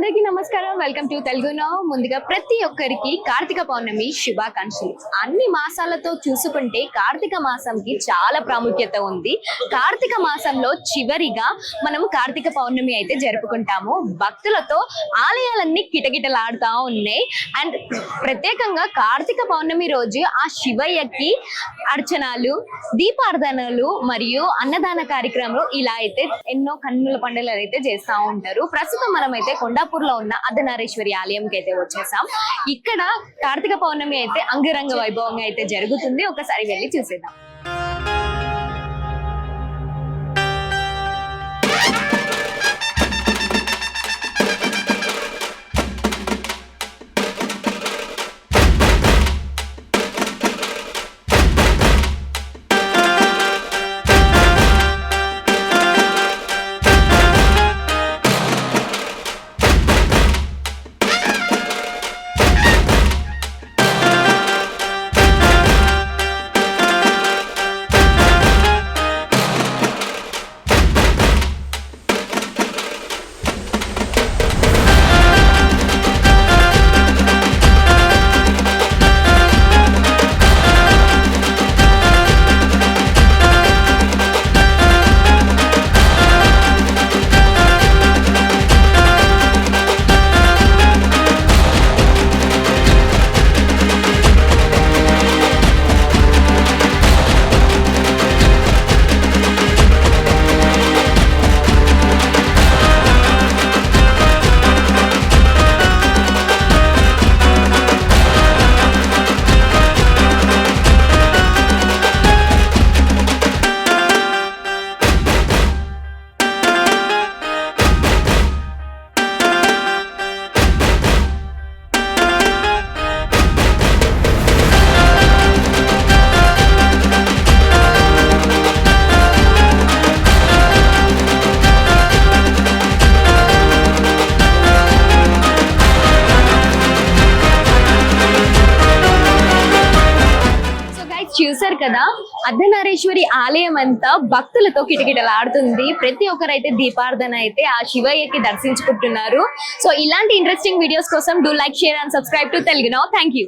అందరికీ నమస్కారం. Welcome to Telugu now ముందుగా ప్రతి ఒక్కరికి కార్తీక పౌర్ణమి శుభాకాంక్షలు. అన్ని మాసాలతో చూసుకుంటే కార్తీక మాసంకి చాలా ప్రాముఖ్యత ఉంది. కార్తీక మాసంలో చివరిగా మనం కార్తీక పౌర్ణమి అయితే జరుపుకుంటాము. భక్తులతో ఆలయాలన్నీ కిటకిటలాడుతూ ఉన్నాయి. అండ్ ప్రత్యేకంగా కార్తీక పౌర్ణమి రోజు ఆ శివయ్యకి అర్చనలు దీపార్థనలు మరియు అన్నదాన కార్యక్రమాలు ఇలా అయితే ఎన్నో కన్నుల పండుగలు అయితే చేస్తూ ఉంటారు. ప్రస్తుతం మనం అయితే కొండాపూర్లో ఉన్న అర్ధనారేశ్వరి ఆలయంకి అయితే వచ్చేసాం. ఇక్కడ కార్తీక పౌర్ణమి అయితే అంగరంగ వైభవంగా అయితే జరుగుతుంది. ఒకసారి వెళ్ళి చూసేద్దాం. సో చూసారు కదా? అర్ధనారేశ్వరి ఆలయం అంతా భక్తులతో కిటకిటలాడుతుంది. ప్రతి ఒక్కరైతే దీపార్థన అయితే ఆ శివయ్యకి దర్శించుకుంటున్నారు. సో ఇలాంటి ఇంట్రెస్టింగ్ వీడియోస్ కోసం do like share and subscribe to Telugu now thank you